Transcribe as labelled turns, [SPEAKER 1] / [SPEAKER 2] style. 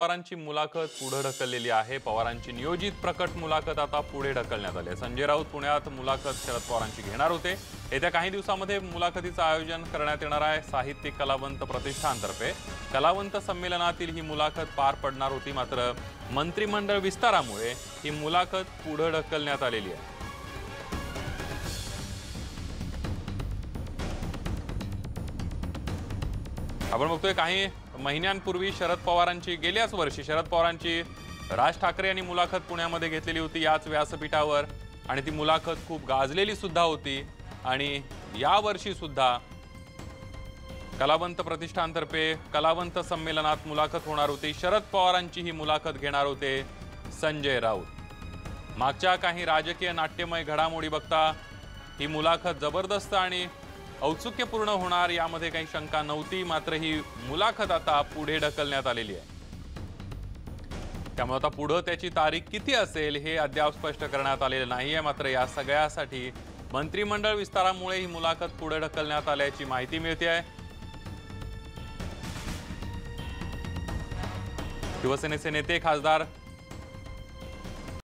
[SPEAKER 1] पवारांची मुलाखत पुढे ढकललेली आहे. पवारांची नियोजित प्रकट मुलाखत आता पुढे ढकलण्यात आली आहे. संजय राऊत पुण्यात मुलाखत शरद पवारांची घेणार होते. येत्या काही दिवसामध्ये मुलाखतीचं आयोजन करण्यात येणार आहे. साहित्यिक कलावंत प्रतिष्ठानतर्फे. कलावंत संमेलनातील ही मुलाखत पार पडणार होती. मात्र मंत्रिमंडळ विस्तारामुळे ही मुलाखत पुढे ढकलण्यात आलेली आहे. आपण बघतोय काही महिन्यांपूर्वी शरद पवारांची गेल्याच वर्षी शरद पवारांची राज ठाकरे यांनी मुलाखत पुण्यामध्ये घेतलेली होती याच व्यासपीठावर आणि ती मुलाखत खूप गाजलेली सुद्धा होती. आणि या वर्षी सुद्धा कलावंत प्रतिष्ठानतर्फे कलावंत संमेलनात मुलाखत होणार होती. शरद पवारांची ही मुलाखत घेणार होते संजय राऊत. मागच्या काही राजकीय नाट्यमय घडामोडी बघता ही मुलाखत जबरदस्त आणि औत्सुक्यपूर्ण होणार यामध्ये काही शंका नव्हती मात्र ही मुलाखत आता पुढे ढकलण्यात आलेली आहे. त्यामुळे आता पुढं त्याची तारीख किती असेल हे अद्याप स्पष्ट करण्यात आलेलं नाही आहे मात्र या सगळ्यासाठी मंत्रिमंडळ विस्तारामुळे ही मुलाखत पुढे ढकलण्यात आल्याची माहिती मिळते आहे. शिवसेनेचे नेते खासदार